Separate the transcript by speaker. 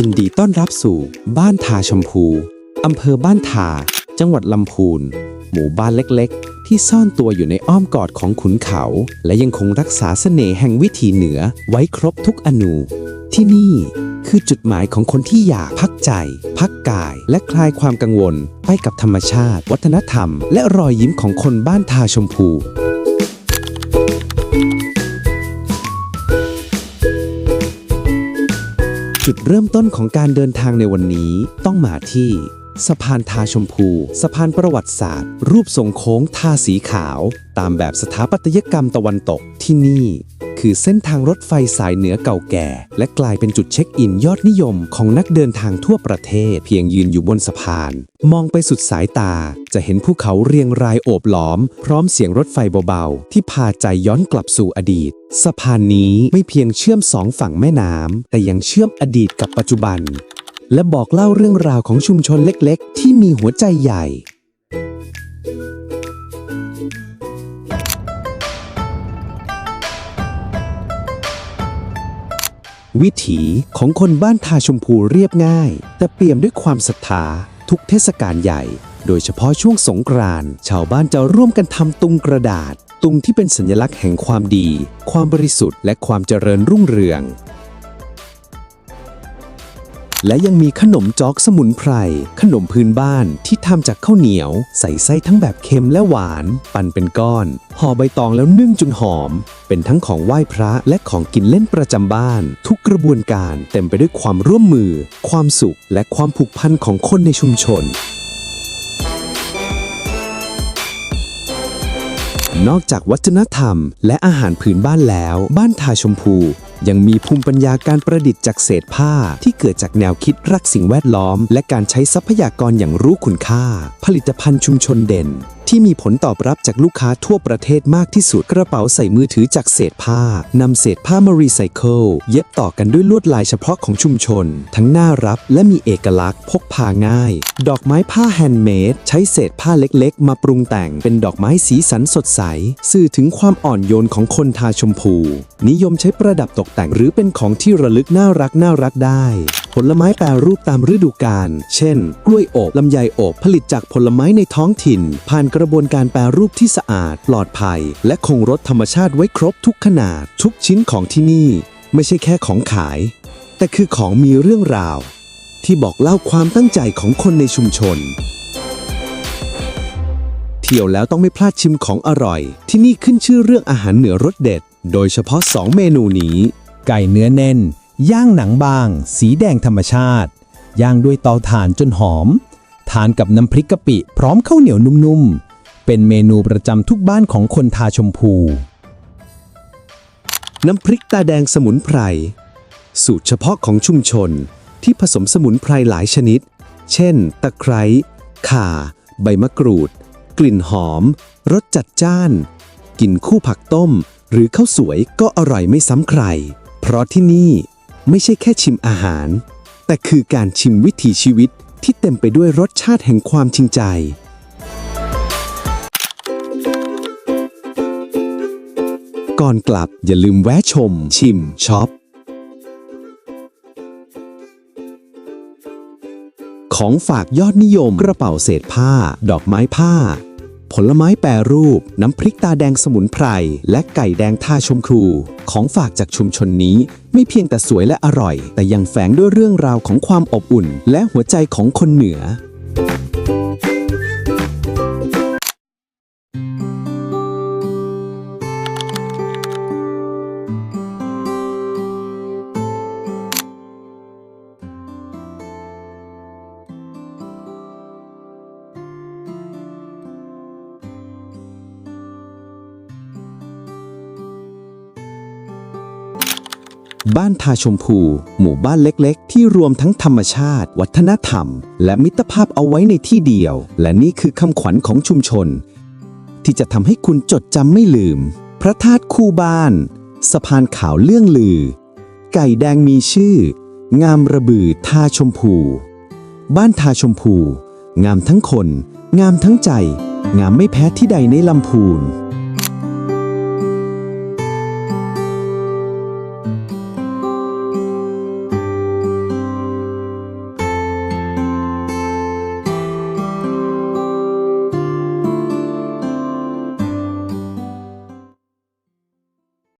Speaker 1: ยินดีต้อนรับสู่บ้านทาชมพู อำเภอบ้านทา จังหวัดลำพูน หมู่บ้านเล็กๆ ที่ซ่อนตัวอยู่ในอ้อมกอดของขุนเขา และยังคงรักษาเสน่ห์แห่งวิถีเหนือไว้ครบทุกอนู ที่นี่คือจุดหมายของคนที่อยากพักใจ พักกาย และคลายความกังวล ไปกับธรรมชาติ วัฒนธรรม และรอยยิ้มของคนบ้านทาชมพู จุดเริ่มต้นของการเดินทางในวันนี้ต้องมาที่ สะพานทาชมพู สะพานประวัติศาสตร์ รูปทรงโค้งทาสีขาว ตามแบบสถาปัตยกรรมตะวันตกที่นี่ คือเส้นทางรถไฟสายเหนือเก่าแก่ และกลายเป็นจุดเช็คอินยอดนิยมของนักเดินทางทั่วประเทศ เพียงยืนอยู่บนสะพาน มองไปสุดสายตา จะเห็นภูเขาเรียงรายโอบล้อม พร้อมเสียงรถไฟเบาๆ ที่พาใจย้อนกลับสู่อดีต สะพานนี้ไม่เพียงเชื่อมสองฝั่งแม่น้ำแต่ยังเชื่อมอดีตกับปัจจุบัน และบอกเล่าเรื่องราวของชุมชนเล็ก ๆ ที่มีหัวใจใหญ่ วิถีของคนบ้านทาชมพูเรียบง่าย แต่เปี่ยมด้วยความศรัทธาทุกเทศกาลใหญ่ โดยเฉพาะช่วงสงกรานต์ชาวบ้านจะร่วมกันทำตุงกระดาษ ตุงที่เป็นสัญลักษณ์แห่งความดี ความบริสุทธิ์และความเจริญรุ่งเรือง และยังมีขนมจ๊อกสมุนไพร ขนมพื้นบ้านที่ทำจากข้าวเหนียว ใส่ไส้ทั้งแบบเค็มและหวาน ปั่นเป็นก้อน ห่อใบตองแล้วนึ่งจนหอม เป็นทั้งของไหว้พระและของกินเล่นประจำบ้าน ทุกกระบวนการเต็มไปด้วยความร่วมมือ ความสุข และความผูกพันของคนในชุมชนนอกจากวัฒนธรรม และอาหารพื้นบ้านแล้ว บ้านทาชมพูยังมีภูมิปัญญาการประดิษฐ์จากเศษผ้าที่เกิดจากแนวคิดรักสิ่งแวดล้อม และการใช้ทรัพยากรอย่างรู้คุณค่า ผลิตภัณฑ์ชุมชนเด่น ที่มีผลตอบรับจากลูกค้าทั่วประเทศมากที่สุดกระเป๋าใส่มือถือจากเศษผ้านำเศษผ้ามารีไซเคิลเย็บต่อกันด้วยลวดลายเฉพาะของชุมชน ทั้งน่ารับและมีเอกลักษณ์พกพาง่าย ดอกไม้ผ้าแฮนด์เมดใช้เศษผ้าเล็กๆ มาปรุงแต่งเป็นดอกไม้สีสันสดใส สื่อถึงความอ่อนโยนของคนทาชมพู นิยมใช้ประดับตกแต่งหรือเป็นของที่ระลึกน่ารักน่ารักได้ ผลไม้แปรรูปตามฤดูกาล เช่น กล้วยอบ ลำไยอบ ผลิตจากผลไม้ในท้องถิ่น ผ่านกระบวนการแปรรูปที่สะอาด ปลอดภัย และคงรสธรรมชาติไว้ครบทุกขนาด ทุกชิ้นของที่นี่ ไม่ใช่แค่ของขาย แต่คือของมีเรื่องราว ที่บอกเล่าความตั้งใจของคนในชุมชนเที่ยวแล้วต้องไม่พลาดชิมของอร่อย ที่นี่ขึ้นชื่อเรื่องอาหารเหนือรสเด็ด โดยเฉพาะ 2 เมนูนี้
Speaker 2: ไก่เนื้อแน่น ย่างหนังบาง สีแดงธรรมชาติ ย่างด้วยเตาถ่านจนหอม ทานกับน้ำพริกกะปิพร้อมข้าวเหนียวนุ่มๆ เป็นเมนูประจำทุกบ้านของคนทาชมพู
Speaker 1: น้ำพริกตาแดงสมุนไพร สูตรเฉพาะของชุมชนที่ผสมสมุนไพรหลายชนิด เช่น ตะไคร้ ข่า ใบมะกรูด กลิ่นหอม รสจัดจ้าน กินคู่ผักต้ม หรือข้าวสวยก็อร่อยไม่ซ้ำใคร เพราะที่นี่ไม่ใช่แค่ชิมอาหาร แต่คือการชิมวิถีชีวิตที่เต็มไปด้วยรสชาติแห่งความจริงใจ ก่อนกลับอย่าลืมแวะชม ชิมช็อป ของฝากยอดนิยมกระเป๋าเศษผ้า ดอกไม้ผ้า ผลไม้แปรรูป น้ำพริกตาแดงสมุนไพร และไก่แดงท่าชมครู ของฝากจากชุมชนนี้ ไม่เพียงแต่สวยและอร่อย แต่ยังแฝงด้วยเรื่องราวของความอบอุ่น และหัวใจของคนเหนือ บ้านทาชมพู หมู่บ้านเล็กๆ ที่รวมทั้งธรรมชาติ วัฒนธรรม และมิตรภาพเอาไว้ในที่เดียว และนี่คือคำขวัญของชุมชน ที่จะทำให้คุณจดจำไม่ลืม พระธาตุคู่บ้าน สะพานขาวเลื่องลือ ไก่แดงมีชื่อ งามระบือทาชมพู บ้านทาชมพู งามทั้งคน งามทั้งใจ งามไม่แพ้ที่ใดในลำพูน